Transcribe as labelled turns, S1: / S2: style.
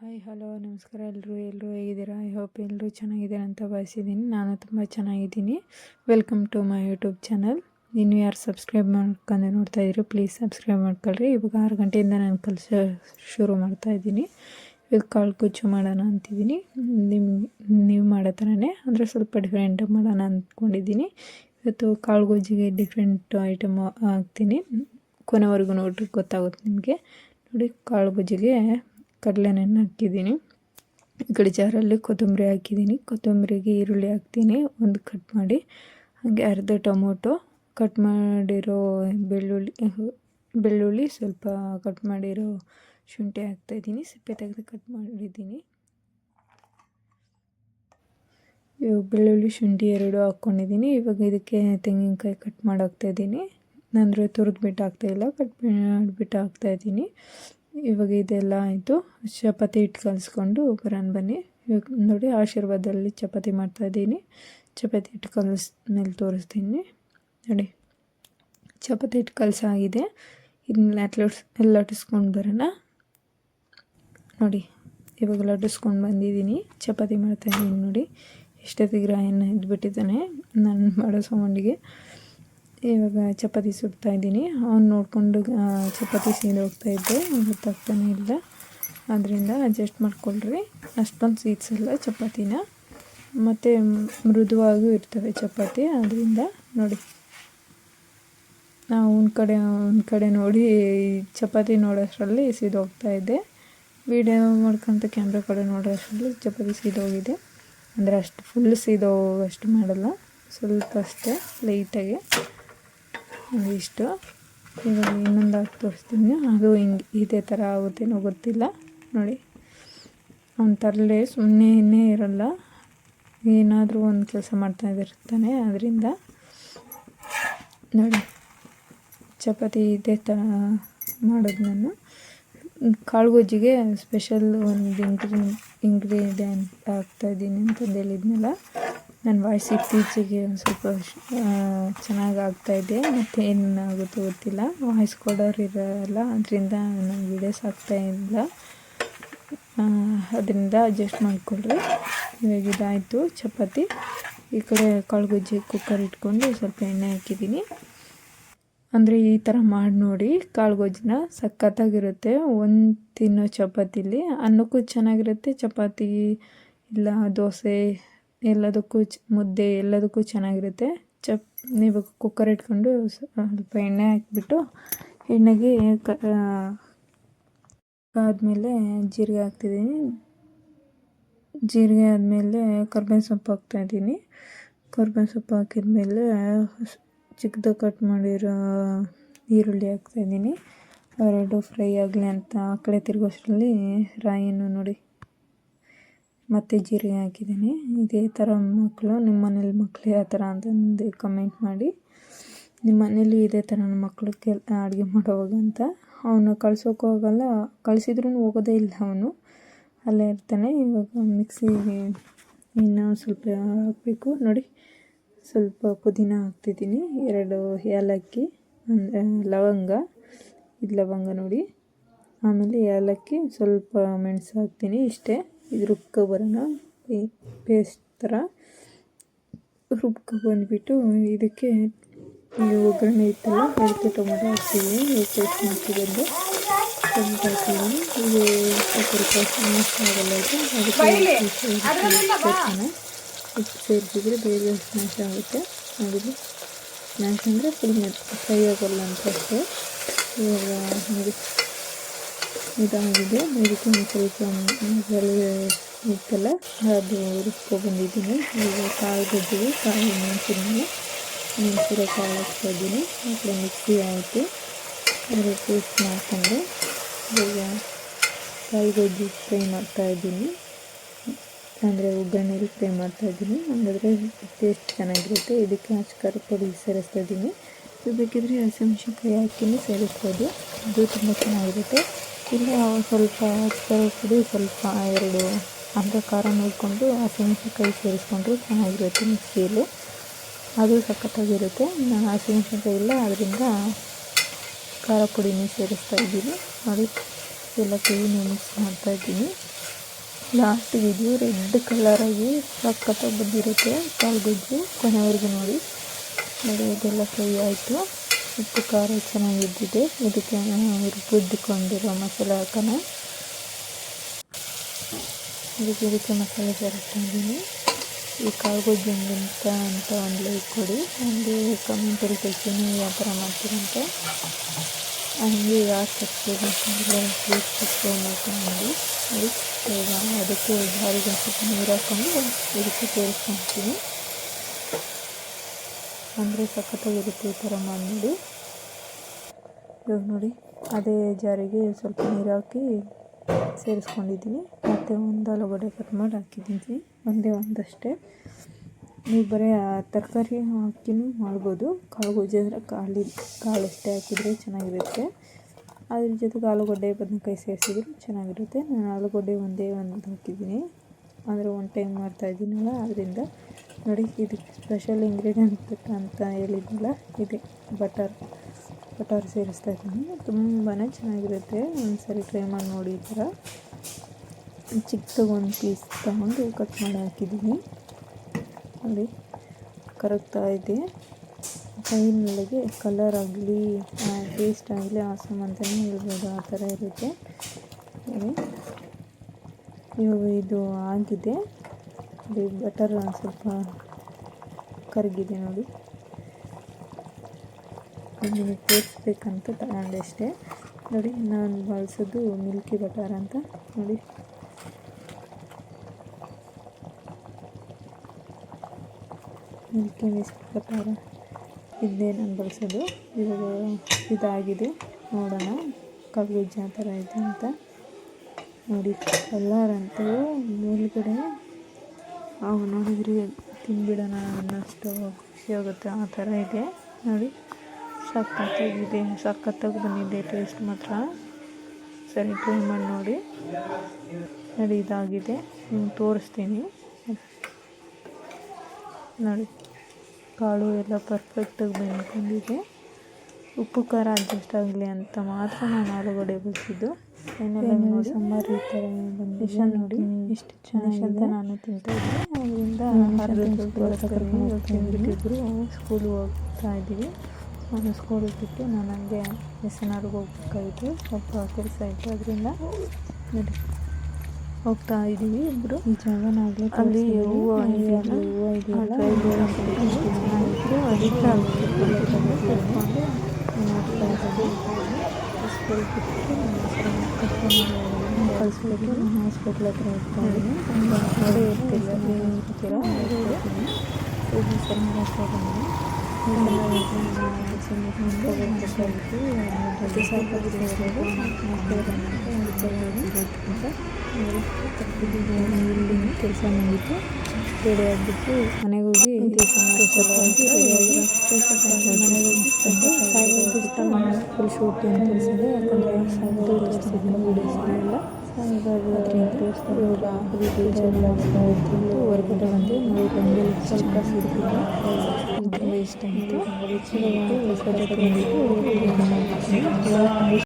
S1: Hi hello ನಮಸ್ಕಾರ ಎಲ್ಲರೂ ಎಲ್ಲರೂ ಹೇಗಿದ್ದೀರಾ? ಐ ಹೋಪ್ ಎಲ್ಲರೂ ಚೆನ್ನಾಗಿದ್ದೀರಾ ಅಂತ ಭಾವಿಸಿದ್ದೀನಿ. ನಾನು ತುಂಬ ಚೆನ್ನಾಗಿದ್ದೀನಿ. Welcome to my YouTube channel ನೀನು ಯಾರು ಸಬ್ಸ್ಕ್ರೈಬ್ ಮಾಡ್ಕೊಂಡು ನೋಡ್ತಾ ಇದ್ದೀರಿ ಪ್ಲೀಸ್ ಸಬ್ಸ್ಕ್ರೈಬ್ ಮಾಡ್ಕೊಳ್ರಿ. ಇವಾಗ ಆರು ಗಂಟೆಯಿಂದ ನಾನು ಕೆಲಸ ಶುರು ಮಾಡ್ತಾ ಇದ್ದೀನಿ. ಇವಾಗ ಕಾಳು ಕುಚ್ಚು ಮಾಡೋಣ ಅಂತಿದ್ದೀನಿ. ನಿಮ್ಮ ನೀವು ಮಾಡೋ ಥರನೇ, ಅಂದರೆ ಸ್ವಲ್ಪ ಡಿಫ್ರೆಂಟ್ ಮಾಡೋಣ ಅಂದ್ಕೊಂಡಿದ್ದೀನಿ. ಇವತ್ತು ಕಾಳು ಗೊಜ್ಜಿಗೆ ಡಿಫ್ರೆಂಟ್ ಐಟಮ್ ಹಾಕ್ತೀನಿ. ಕೊನೆವರೆಗೂ ನೋಡ್ರಿ, ಗೊತ್ತಾಗುತ್ತೆ ನಿಮಗೆ. ನೋಡಿ ಕಾಳು ಗೊಜ್ಜಿಗೆ ಕಡಲೆನೆಣ್ಣೆ ಹಾಕಿದ್ದೀನಿ. ಈ ಕಡೆ ಜಾರಲ್ಲಿ ಕೊತ್ತಂಬರಿ ಹಾಕಿದ್ದೀನಿ. ಕೊತ್ತಂಬರಿಗೆ ಈರುಳ್ಳಿ ಹಾಕ್ತೀನಿ. ಒಂದು ಕಟ್ ಮಾಡಿ. ಹಾಗೆ ಅರ್ಧ ಟೊಮೊಟೊ ಕಟ್ ಮಾಡಿರೋ ಬೆಳ್ಳುಳ್ಳಿ ಬೆಳ್ಳುಳ್ಳಿ ಸ್ವಲ್ಪ ಕಟ್ ಮಾಡಿರೋ ಶುಂಠಿ ಹಾಕ್ತಾಯಿದ್ದೀನಿ ಸಿಪ್ಪೆ ತೆಗೆದು ಕಟ್ ಮಾಡಿದ್ದೀನಿ. ಇವಾಗ ಬೆಳ್ಳುಳ್ಳಿ, ಶುಂಠಿ ಎರಡು ಹಾಕ್ಕೊಂಡಿದ್ದೀನಿ ಇವಾಗ ಇದಕ್ಕೆ ತೆಂಗಿನಕಾಯಿ ಕಟ್ ಮಾಡಿ ಇದ್ದೀನಿ. ಅಂದರೆ ತುರಿದ್ಬಿಟ್ಟು ಹಾಕ್ತಾಯಿಲ್ಲ ಕಟ್ ಮಾಡಿಬಿಟ್ಟು ಹಾಕ್ತಾಯಿದ್ದೀನಿ ಇವಾಗ ಇದೆಲ್ಲ ಆಯಿತು. ಚಪಾತಿ ಹಿಟ್ಟು ಕಲಿಸ್ಕೊಂಡು ಬರೋಣ ಬನ್ನಿ. ಇವಾಗ ನೋಡಿ ಆಶೀರ್ವಾದದಲ್ಲಿ ಚಪಾತಿ ಮಾಡ್ತಾಯಿದ್ದೀನಿ ಚಪಾತಿ ಹಿಟ್ಟು ಕಲಿಸ್ ಮೇಲೆ ತೋರಿಸ್ತೀನಿ. ನೋಡಿ, ಚಪಾತಿ ಹಿಟ್ಟು ಕಲಸಾಗಿದೆ. ಇದನ್ನ ಎಲ್ಲ ಲಟ್ಟಿಸ್ಕೊಂಡು ಬರೋಣ. ನೋಡಿ, ಇವಾಗ ಲಟ್ಟಿಸ್ಕೊಂಡು ಬಂದಿದ್ದೀನಿ. ಚಪಾತಿ ಮಾಡ್ತಾಯಿದ್ದೀನಿ ನೋಡಿ. ಎಷ್ಟೊತ್ತಿಗೆ ರಾಯನ್ನ ಇದ್ಬಿಟ್ಟಿದ್ದಾನೆ ನಾನು ಮಾಡೋ ಸೌಂಡಿಗೆ ಇವಾಗ ಚಪಾತಿ ಸುಡ್ತಾ ಇದ್ದೀನಿ. ಅವ್ನು ನೋಡಿಕೊಂಡು ಚಪಾತಿ ಸೀದ ಹೋಗ್ತಾ ಇದ್ದೆ. ಗೊತ್ತಾಗ್ತಾನೆ ಇಲ್ಲ. ಅದರಿಂದ ಅಡ್ಜಸ್ಟ್ ಮಾಡ್ಕೊಳ್ರಿ. ಅಷ್ಟೊಂದು ಸೀದ್ಸಲ್ಲ ಚಪಾತಿನ. ಮತ್ತು ಮೃದುವಾಗೂ ಇರ್ತವೆ ಚಪಾತಿ. ಅದರಿಂದ ನೋಡಿ. ನಾವು ಒಂದು ಕಡೆ ಒಂದು ಕಡೆ ನೋಡಿ ಚಪಾತಿ ನೋಡೋಷ್ಟರಲ್ಲಿ ಸೀದೋಗ್ತಾ ಇದ್ದೆ ವೀಡಿಯೋ ಮಾಡ್ಕೊಂತ ಕ್ಯಾಮ್ರಾ ಕಡೆ ನೋಡೋಷ್ಟರಲ್ಲಿ ಚಪಾತಿ ಸೀದೋಗಿದೆ ಅಂದರೆ ಅಷ್ಟು ಫುಲ್ ಸೀದೋಗಷ್ಟು ಮಾಡಲ್ಲ. ಸ್ವಲ್ಪ ಅಷ್ಟೇ ಲೈಟಾಗಿ ಇಷ್ಟು. ಇವಾಗ ಇನ್ನೊಂದು ಹಾಕಿ ತೋರಿಸ್ತೀನಿ. ಅದು ಹಿಂಗೆ ಇದೇ ಥರ ಆಗುತ್ತೇನೋ ಗೊತ್ತಿಲ್ಲ. ನೋಡಿ. ಅವ್ನು ತರಲೆ ಸುಮ್ಮನೆ ಇನ್ನೇ ಇರಲ್ಲ. ಏನಾದರೂ ಒಂದು ಕೆಲಸ ಮಾಡ್ತಾ ಇದ್ದಿರ್ತಾನೆ ಅದರಿಂದ ನೋಡಿ. ಚಪಾತಿ ಇದೇ ಥರ ಮಾಡೋದು ನಾನು. ಕಾಳು ಗೊಜ್ಜಿಗೆ ಸ್ಪೆಷಲ್ ಒಂದು ಇಂಗ್ರಿ ಇಂಗ್ರೀಡಿಯೆಂಟ್ ಹಾಕ್ತಾಯಿದ್ದೀನಿ ಅಂತಂದು ಹೇಳಿದ್ನಲ್ಲ. ನನ್ನ ವಾಯ್ಸ್ ಇತ್ತೀಚೆಗೆ ಒಂದು ಸ್ವಲ್ಪ ಚೆನ್ನಾಗಿ ಆಗ್ತಾಯಿದೆ ಮತ್ತು ಏನಾಗುತ್ತೋ ಗೊತ್ತಿಲ್ಲ. ವಾಯ್ಸ್ ಕೊಡೋರು ಇರೋಲ್ಲ. ಅದರಿಂದ ನಾನು ವೀಡಿಯೋಸ್ ಇಲ್ಲ. ಅದರಿಂದ ಅಡ್ಜಸ್ಟ್ ಮಾಡಿಕೊಡ್ರಿ ಇವಾಗ ಇದಾಯಿತು. ಚಪಾತಿ. ಈ ಕಡೆ ಕಾಳುಗುಜ್ಜಿ ಕುಕ್ಕರ್ ಇಟ್ಕೊಂಡು ಸ್ವಲ್ಪ ಎಣ್ಣೆ ಹಾಕಿದ್ದೀನಿ. ಅಂದರೆ ಈ ಥರ ಮಾಡಿ ನೋಡಿ ಕಾಳು ಗೊಜ್ಜಿನ ಸಖತ್ತಾಗಿರುತ್ತೆ. ಒಂದು ತಿನ್ನೋ ಚಪಾತಿಲಿ. ಅನ್ನಕ್ಕೂ ಚೆನ್ನಾಗಿರುತ್ತೆ. ಚಪಾತಿ ಇಲ್ಲ, ದೋಸೆ ಎಲ್ಲದಕ್ಕೂ ಚ, ಮುದ್ದೆ ಎಲ್ಲದಕ್ಕೂ ಚೆನ್ನಾಗಿರುತ್ತೆ. ಚಪ್, ನೀವು ಕುಕ್ಕರ್ ಇಟ್ಕೊಂಡು ಸ್ವಲ್ಪ ಎಣ್ಣೆ ಹಾಕಿಬಿಟ್ಟು ಎಣ್ಣೆಗೆ ಆದಮೇಲೆ ಜೀರಿಗೆ ಹಾಕ್ತಿದ್ದೀನಿ. ಜೀರಿಗೆ ಆದಮೇಲೆ ಕರ್ಬೇವಿನ ಸೊಪ್ಪು ಹಾಕ್ತಾಯಿದ್ದೀನಿ ಕರ್ಬೇವಿನ ಸೊಪ್ಪು ಹಾಕಿದ ಮೇಲೆ ಚಿಕ್ಕದಾಗಿ ಕಟ್ ಮಾಡಿರೋ ಈರುಳ್ಳಿ ಹಾಕ್ತಾಯಿದ್ದೀನಿ ಎರಡು ಫ್ರೈ ಆಗಲಿ ಅಂತ ಆ ಕಡೆ ತಿರುಗೋಷ್ಟರಲ್ಲಿ ರಾಯಿನೂ ನೋಡಿ. ಮತ್ತು ಜೀರಿಗೆ ಹಾಕಿದ್ದೀನಿ. ಇದೇ ಥರ ಮಕ್ಕಳು, ನಿಮ್ಮ ಮನೇಲಿ ಮಕ್ಕಳು ಯಾವ ಥರ ಅಂತಂದು ಕಮೆಂಟ್ ಮಾಡಿ. ನಿಮ್ಮ ಮನೇಲಿ ಇದೇ ಥರ ನನ್ನ ಮಕ್ಕಳು ಕೆಲ್, ಅಡುಗೆ ಮಾಡೋವಾಗ ಅಂತ. ಅವನು ಕಳ್ಸೋಕ್ಕೂ ಹೋಗಲ್ಲ ಕಳಿಸಿದ್ರೂ ಹೋಗೋದೇ ಇಲ್ಲ ಅವನು. ಅಲ್ಲೇ ಇರ್ತಾನೆ. ಇವಾಗ ಮಿಕ್ಸಿಗೆ ಇನ್ನೂ ಸ್ವಲ್ಪ ಹಾಕಬೇಕು. ನೋಡಿ, ಸ್ವಲ್ಪ ಪುದೀನ ಹಾಕ್ತಿದ್ದೀನಿ. ಎರಡು ಏಲಕ್ಕಿ, ಅಂದರೆ ಲವಂಗ. ಇದು ಲವಂಗ ನೋಡಿ. ಆಮೇಲೆ ಏಲಕ್ಕಿ ಸ್ವಲ್ಪ ಮೆಣಸು ಹಾಕ್ತೀನಿ ಇಷ್ಟೇ. ಇದು ಈ ಪೇಸ್ಟ್ ಥರ ಬಂದುಬಿಟ್ಟು ಇದಕ್ಕೆ ಒಗ್ಗರಣೆ ಇತ್ತಲ್ಲ ಅದಕ್ಕೆ ಟೊಮೊಟೊ ಹಾಕ್ತೀವಿ. ಪೇಸ್ಟ್ ಮಾಡ್ತಿದ್ದು ಟೊಮೊಟೊ ಹಾಕ್ತೀನಿ ಇದು ಸ್ವಲ್ಪ ಆಗಲ್ಲ ಇದು. ಅದಕ್ಕೆ ಉಪ್ಪು ಸೇರಿಸಿದ್ರೆ ಬೇರೆ ಸ್ಮ್ಯಾಶ್ ಆಗುತ್ತೆ. ನೋಡಿ ಸ್ಮ್ಯಾಶ್ ಅಂದರೆ ಫುಲ್ ಫ್ರೈ ಆಗೋಲ್ಲ ಅಂತ ಅಷ್ಟೇ. ಇವಾಗ ಇದಾಗಿದೆ. ಇದಕ್ಕೆ ಸ್ವಲ್ಪ ಇತ್ತಲ್ಲ ಅದು ಬಂದಿದ್ದೀನಿ. ಈಗ ಕಾಯಿ ಗೊಜ್ಜಿಗೆ ಕಾಯಿ ಮೆಣಸಿನ ಮೆಣಸಿರೋ ಕಾಯಿ ಹಾಕ್ತಾ ಇದ್ದೀನಿ. ಮತ್ತು ಮಿಕ್ಸಿ ಆಯಿತು ಅದರ ಪೇಸ್ಟ್ ಮಾಡಿಕೊಂಡು ಈಗ ಕಾಯಿ ಗೊಜ್ಜಿ ಫ್ರೈ ಮಾಡ್ತಾಯಿದ್ದೀನಿ ಅಂದರೆ ಒಗ್ಗರಣೆಯಲ್ಲಿ ಫ್ರೈ ಮಾಡ್ತಾ ಇದ್ದೀನಿ. ಹಾಗಾದರೆ ಟೇಸ್ಟ್ ಚೆನ್ನಾಗಿರುತ್ತೆ. ಇದಕ್ಕೆ ಅಚ್ಕಾರ ಪುಡಿ ಸೇರಿಸ್ತಾ ಇದ್ದೀನಿ. ಬೇಕಿದ್ರೆ ಹಸಿಮೆಣಸಿನ್ಕಾಯಿ ಹಾಕಿನೂ ಸೇರಿಸ್ಬೋದು. ಅದು ತುಂಬ ಚೆನ್ನಾಗಿರುತ್ತೆ. ಇಲ್ಲ ಸ್ವಲ್ಪ ಅಚ್ಕಾರ ಪುಡಿ, ಸ್ವಲ್ಪ ಎರಡು ಅಂದರೆ ಖಾರ ನೋಡಿಕೊಂಡು ಹಸಿಮೆಣ್ಸಿನ್ಕಾಯಿ ಸೇರಿಸ್ಕೊಂಡ್ರೆ ಚೆನ್ನಾಗಿರುತ್ತೆ ಮಿಕ್ಸಿಯಲ್ಲಿ. ಅದು ಸಖತ್ತಾಗಿರುತ್ತೆ. ನಾನು ಹಸಿಮೆಣ್ಸಿನ್ಕಾಯಿ ಇಲ್ಲ ಅದರಿಂದ ಖಾರ ಪುಡಿನೇ ಸೇರಿಸ್ತಾ ಇದ್ದೀನಿ. ನೋಡಿ ಎಲ್ಲ ಕ್ಲೀನು ಮಿಕ್ಸ್ ಮಾಡ್ತಾಯಿದ್ದೀನಿ ಲಾಸ್ಟಿಗೆ ಇದು ರೆಡ್ ಕಲರಾಗಿ ಸಖತ್ತಾಗಿ ಬಂದಿರುತ್ತೆ. ಕಾಲ್ಗೊಜ್ಜು ಕೊನೆವರೆಗೂ ನೋಡಿ. ನೋಡಿ ಇದೆಲ್ಲ ಫ್ರೈ ಆಯಿತು. ಉಪ್ಪು ಖಾರ ಚೆನ್ನಾಗಿ ಇದ್ದಿದೆ ಇದಕ್ಕೆ ರುಬ್ಬಿಕೊಂಡಿರೋ ಮಸಾಲೆ ಹಾಕೋಣ ಇದಕ್ಕೆ ಇದಕ್ಕೆ ಮಸಾಲೆ ಸೇರಿಸ್ತಾ ಇದ್ದೀನಿ ಈ ಕಾಳುಗೊಜ್ಜು ಹೆಂಗಂತ ಅಂತ ಒಂದು ಲೈಕ್ ಕೊಡಿ ಒಂದು ಕಮೆಂಟಲ್ಲಿ ಕಳ್ತೀನಿ ಯಾವ ಥರ ಮಾಡ್ತೀರಂತ ಹಂಗೆ ಯಾರು ಸಬ್ಸ್ಕ್ರೈಬ್ ಮಾಡ್ಕೊಂಡಿಲ್ಲ ಪ್ಲೀಸ್ ಸಬ್ಸ್ಕ್ರೈಬ್ ಮಾಡ್ಕೊಂಡು ನೋಡಿ ಈಗ ಅದಕ್ಕೆ ಜಾರಿಗೆ ಸ್ವಲ್ಪ ನೀರು ಹಾಕ್ಕೊಂಡು ಇದಕ್ಕೆ ಸೇರಿಸ್ಕೊಳ್ತೀನಿ ಅಂದರೆ ಸಖತ್ತಾಗಿರುತ್ತೆ ಈ ಥರ ಮಾಡಿ ಇವಾಗ ನೋಡಿ, ಅದೇ ಜಾರಿಗೆ ಸ್ವಲ್ಪ ನೀರು ಹಾಕಿ ಸೇರಿಸ್ಕೊಂಡಿದ್ದೀನಿ. ಮತ್ತು ಒಂದು ಆಲೂಗಡ್ಡೆ ಕಟ್ ಮಾಡಿ ಹಾಕಿದ್ದೀನಿ. ಒಂದೇ ಒಂದಷ್ಟೇ. ನೀವು ಬರೀ ತರಕಾರಿ ಹಾಕಿನೂ ಮಾಡ್ಬೋದು. ಕಾಳು ಗೊಜ್ಜು ಅಂದರೆ ಕಾಳು ಕಾಳಷ್ಟೇ ಹಾಕಿದರೆ ಚೆನ್ನಾಗಿರುತ್ತೆ. ಅದ್ರ ಜೊತೆಗೆ ಆಲೂಗಡ್ಡೆ, ಬದನೆಕಾಯಿ ಸೇರಿಸಿದ್ರೆ ಚೆನ್ನಾಗಿರುತ್ತೆ. ನಾನು ಆಲೂಗಡ್ಡೆ ಒಂದೇ ಒಂದು ಹಾಕಿದ್ದೀನಿ. ಅಂದರೆ ಒನ್ ಟೈಮ್ ಮಾಡ್ತಾಯಿದ್ದೀನಲ್ಲ ಅದರಿಂದ ನೋಡಿ ಇದು ಸ್ಪೆಷಲ್ ಇಂಗ್ರೀಡಿಯೆಂಟ್ ಅಂತ ಹೇಳಿದ್ನಲ್ಲ, ಇದೆ ಬಟರ್ ಬಟರ್ ಸೇರಿಸ್ತಾ ಇದ್ದೀನಿ. ತುಂಬಾ ಚೆನ್ನಾಗಿರುತ್ತೆ, ಒಂದ್ಸರಿ ಟ್ರೈ ಮಾಡಿ ನೋಡಿ ಈ ಥರ. ಚಿಕ್ಕದಾಗಿ ಒಂದು ಪೀಸ್ ತಗೊಂಡು ಕಟ್ ಮಾಡಿ ಹಾಕಿದ್ದೀನಿ. ನೋಡಿ, ಕರಗ್ತಾ ಇದೆ. ಕೈನಲ್ಲಿಗೆ ಕಲರ್ ಆಗಲಿ ಟೇಸ್ಟ್ ಆಗಲಿ ಆಸಮ್ ಅಂತಲೇ ಹೇಳ್ಬೋದು, ಆ ಥರ ಇರುತ್ತೆ. ಇದು ಆಗಿದೆ ಬಟರ್ ಸ್ವಲ್ಪ ಕರಗಿದೆ ನೋಡಿ. ನಿಮಗೆ ತೋರಿಸ್ಬೇಕಂತ ತಗೊಂಡೆ ಅಷ್ಟೇ. ನೋಡಿ, ನಾನು ಬಳಸೋದು ಮಿಲ್ಕಿ ಬಟರ್ ಅಂತ ನೋಡಿ. ಮಿಲ್ಕಿ ಮಿಸ್ಟ್ ಬಟರ್ ಇದೇ ನಾನು ಬಳಸೋದು. ಇವಾಗ ಇದಾಗಿದೆ. ನೋಡೋಣ. ಕಬ್ಬಿಜ್ಜ ಆ ಥರ ಇದೆ ಅಂತ. ನೋಡಿ ಎಲ್ಲರಂತೂ ಮೇಲ್ಗಡೆ. ಅವು ನೋಡಿದ್ರಿ ತಿನ್ಬಿಡೋಣ ಅನ್ನೋಷ್ಟು ಖುಷಿ ಆಗುತ್ತೆ. ಆ ಥರ ಇದೆ. ನೋಡಿ, ಸಖತ್ತಾಗಿದೆ. ಸಖತ್ತಾಗಿ ಬಂದಿದೆ. ಟೇಸ್ಟ್ ಮಾತ್ರ. ಸರಿ, ಟ್ರೈ ಮಾಡಿ ನೋಡಿ. ನೋಡಿ, ಇದಾಗಿದೆ. ನಿಮ್ಗೆ ತೋರಿಸ್ತೀನಿ. ನೋಡಿ, ಕಾಳು ಎಲ್ಲ ಪರ್ಫೆಕ್ಟಾಗಿ ಬೆಂದ್ಕೊಂಡಿದೆ. ಉಪ್ಪು ಖಾರ ಅಡ್ಜಸ್ಟ್ ಆಗಲಿ ಅಂತ ಮಾತ್ರ ನಾನು ಆಲೂಗಡ್ಡೆ ಬಸಿದ್ದು. ಏನೆಲ್ಲ ಸಾಂಬಾರು ಈ ಥರ ಬಂದಿದೆ ನೋಡಿ. ಇಷ್ಟು ಚೆನ್ನಾಗಿ ನಾನು ತಿಂತಾ ಇದ್ದೆ ಅದರಿಂದ ತಿಂದ್ಬಿಟ್ಟಿದ್ರು ಸ್ಕೂಲ್ಗೆ ಹೋಗ್ತಾ ಇದ್ದೀವಿ. ನಾನು ಸ್ಕೂಲ್ ಬಿಟ್ಟು ನಾನು ಹಂಗೆ ಎಸ್ ಎನ್ ಆರ್ಗೆ ಹೋಗ್ಬೇಕಾಗಿತ್ತು ಸ್ವಲ್ಪ ಕೆಲಸ ಇತ್ತು ಅದರಿಂದ ನೋಡಿ ಹೋಗ್ತಾ ಇದ್ದೀವಿ ಇಬ್ಬರು ಈ ಜಾಗನಾಗಲೇ ಅಲ್ಲಿ ಹೂವು ಇದೆಯಲ್ಲ? ಹೂವು ಇದೆಯಲ್ಲ? ಚೆನ್ನಾಗಿತ್ತು. ಅದಕ್ಕೆ ಕೂತ್ಕೊಂಡು ನೋಡ್ತಾ ಇದ್ದೀವಿ. ಸ್ಕೂಲ್ ಬಿಟ್ಟು ಕಳಿಸ್ಬಿಟ್ಟು ಹಾಸ್ಪಿಟ್ಲ್ ಹತ್ರ ಹೋಗ್ತಾ ಇದ್ದೀನಿ ಪ್ರತಿ ಸಾಕಾಗಿರೋದು ಇಲ್ಲಿ ಕೆಲಸ ಮುಗಿತು ರೆಡಿ ಆಗಿಬಿಟ್ಟು ಮನೆಗೆ ಹೋಗಿ ಮನೆಗೆ ಹೋಗಿ ಫುಲ್ ಶೂಟ್ ಏನು ತೋರಿಸಿದೆ ಯಾಕಂದರೆ ತೋರಿಸಿದ್ದೀನಿ ವೀಡಿಯೋಸ್ನೆಲ್ಲ ಇವಾಗ ಹೊರಗಡೆ ಬಂದು ನಾವು ಬಂದು ಸ್ವಲ್ಪ ಸಿಗ್ತಿದೆ ತುಂಬ ಇಷ್ಟ ಆಯಿತು ಇವಾಗ ಹೊರಗಡೆ ಬಂದಿದ್ದು